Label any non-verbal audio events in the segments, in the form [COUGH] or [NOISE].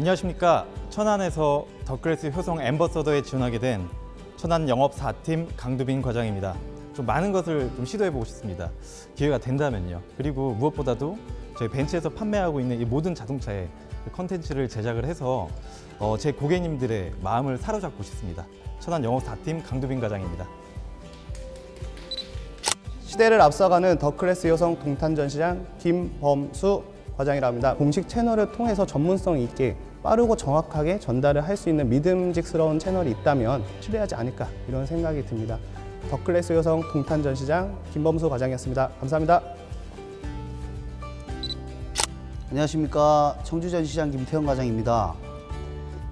안녕하십니까. 천안에서 더클래스 효성 엠버서더에 지원하게 된 천안 영업 4팀 강두빈 과장입니다. 좀 많은 것을 좀 시도해 보고 싶습니다. 기회가 된다면요. 그리고 무엇보다도 저희 벤츠에서 판매하고 있는 이 모든 자동차에 컨텐츠를 제작을 해서 어, 제 고객님들의 마음을 사로잡고 싶습니다. 천안 영업 4팀 강두빈 과장입니다. 시대를 앞서가는 더클래스 여성 동탄 전시장 김범수 과장이라 합니다. 공식 채널을 통해서 전문성 있게 빠르고 정확하게 전달을 할 수 있는 믿음직스러운 채널이 있다면 신뢰하지 않을까 이런 생각이 듭니다. 더클래스 여성 동탄 전시장 김범수 과장이었습니다. 감사합니다. 안녕하십니까 청주전시장 김태형 과장입니다.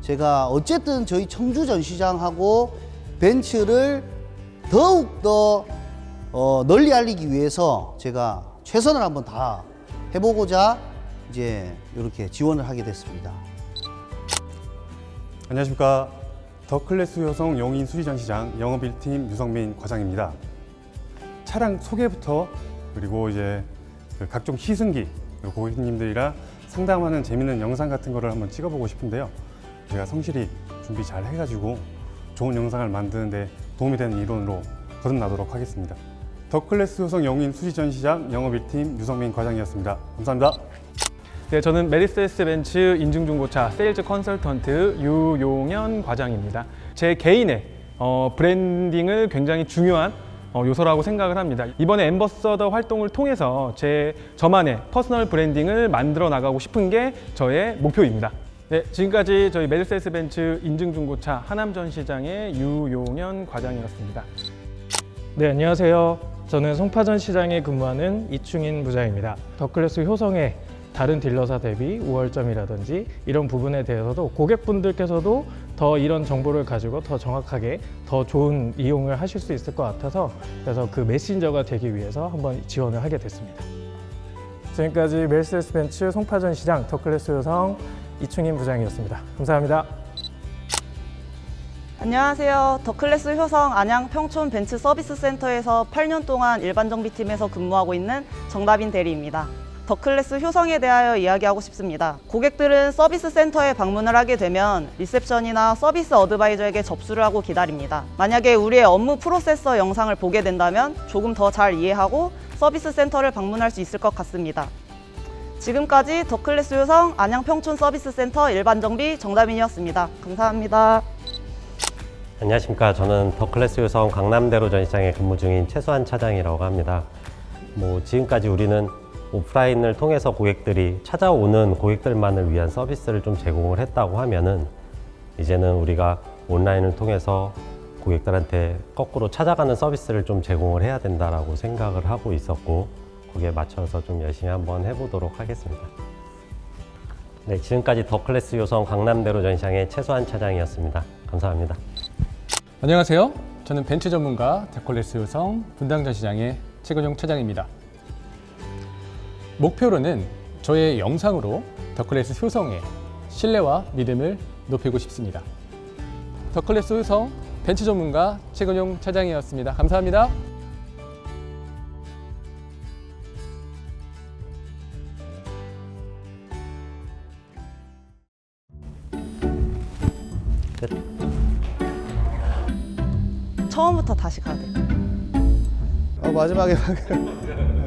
제가 어쨌든 저희 청주전시장하고 벤츠를 더욱 더 어, 널리 알리기 위해서 제가 최선을 한번 다 해보고자 이제 이렇게 지원을 하게 됐습니다. 안녕하십니까. 더클래스 여성 용인 수리전시장 영업 1팀 유성민 과장입니다. 차량 소개부터 그리고 이제 그 각종 시승기 고객님들이랑 상담하는 재밌는 영상 같은 거를 한번 찍어보고 싶은데요. 제가 성실히 준비 잘 해가지고 좋은 영상을 만드는데 도움이 되는 이론으로 거듭나도록 하겠습니다. 더클래스 여성 용인 수리전시장 영업 1팀 유성민 과장이었습니다. 감사합니다. 네, 저는 메리세스 벤츠 인증중고차 세일즈 컨설턴트 유용현 과장입니다. 제 개인의 어, 브랜딩을 굉장히 중요한 어, 요소라고 생각을 합니다. 이번에 엠버서더 활동을 통해서 제 저만의 퍼스널 브랜딩을 만들어 나가고 싶은 게 저의 목표입니다. 네, 지금까지 저희 메르세스 벤츠 인증중고차 하남전시장의 유용현 과장이었습니다. 네, 안녕하세요. 저는 송파전 시장에 근무하는 이충인 부장입니다. 더클래스 효성의 다른 딜러사 대비 우월점이라든지 이런 부분에 대해서도 고객분들께서도 더 이런 정보를 가지고 더 정확하게 더 좋은 이용을 하실 수 있을 것 같아서 그래서 그 메신저가 되기 위해서 한번 지원을 하게 됐습니다. 지금까지 멜세스 벤츠 송파전 시장 더클래스 효성 이충인 부장이었습니다. 감사합니다. 안녕하세요. 더클래스 효성 안양 평촌 벤츠 서비스 센터에서 8년 동안 일반 정비팀에서 근무하고 있는 정다빈 대리입니다. 더클래스 효성에 대하여 이야기하고 싶습니다. 고객들은 서비스 센터에 방문을 하게 되면 리셉션이나 서비스 어드바이저에게 접수를 하고 기다립니다. 만약에 우리의 업무 프로세서 영상을 보게 된다면 조금 더 잘 이해하고 서비스 센터를 방문할 수 있을 것 같습니다. 지금까지 더클래스 효성 안양 평촌 서비스 센터 일반 정비 정다빈이었습니다. 감사합니다. 안녕하십니까. 저는 더클래스 요성 강남대로 전시장에 근무 중인 최수환 차장이라고 합니다. 뭐 지금까지 우리는 오프라인을 통해서 고객들이 찾아오는 고객들만을 위한 서비스를 좀 제공을 했다고 하면은 이제는 우리가 온라인을 통해서 고객들한테 거꾸로 찾아가는 서비스를 좀 제공을 해야 된다라고 생각을 하고 있었고 거기에 맞춰서 좀 열심히 한번 해보도록 하겠습니다. 네, 지금까지 더 클래스 요성 강남대로 전시장의 최수환 차장이었습니다. 감사합니다. 안녕하세요. 저는 벤츠 전문가 데콜레스 요성 분당전시장의 최근용 차장입니다. 목표로는 저의 영상으로 더클래스 효성의 신뢰와 믿음을 높이고 싶습니다. 더클래스 효성 벤츠 전문가 최근용 차장이었습니다. 감사합니다. 끝. 처음부터 다시 가야 돼. 어, 마지막에 [LAUGHS]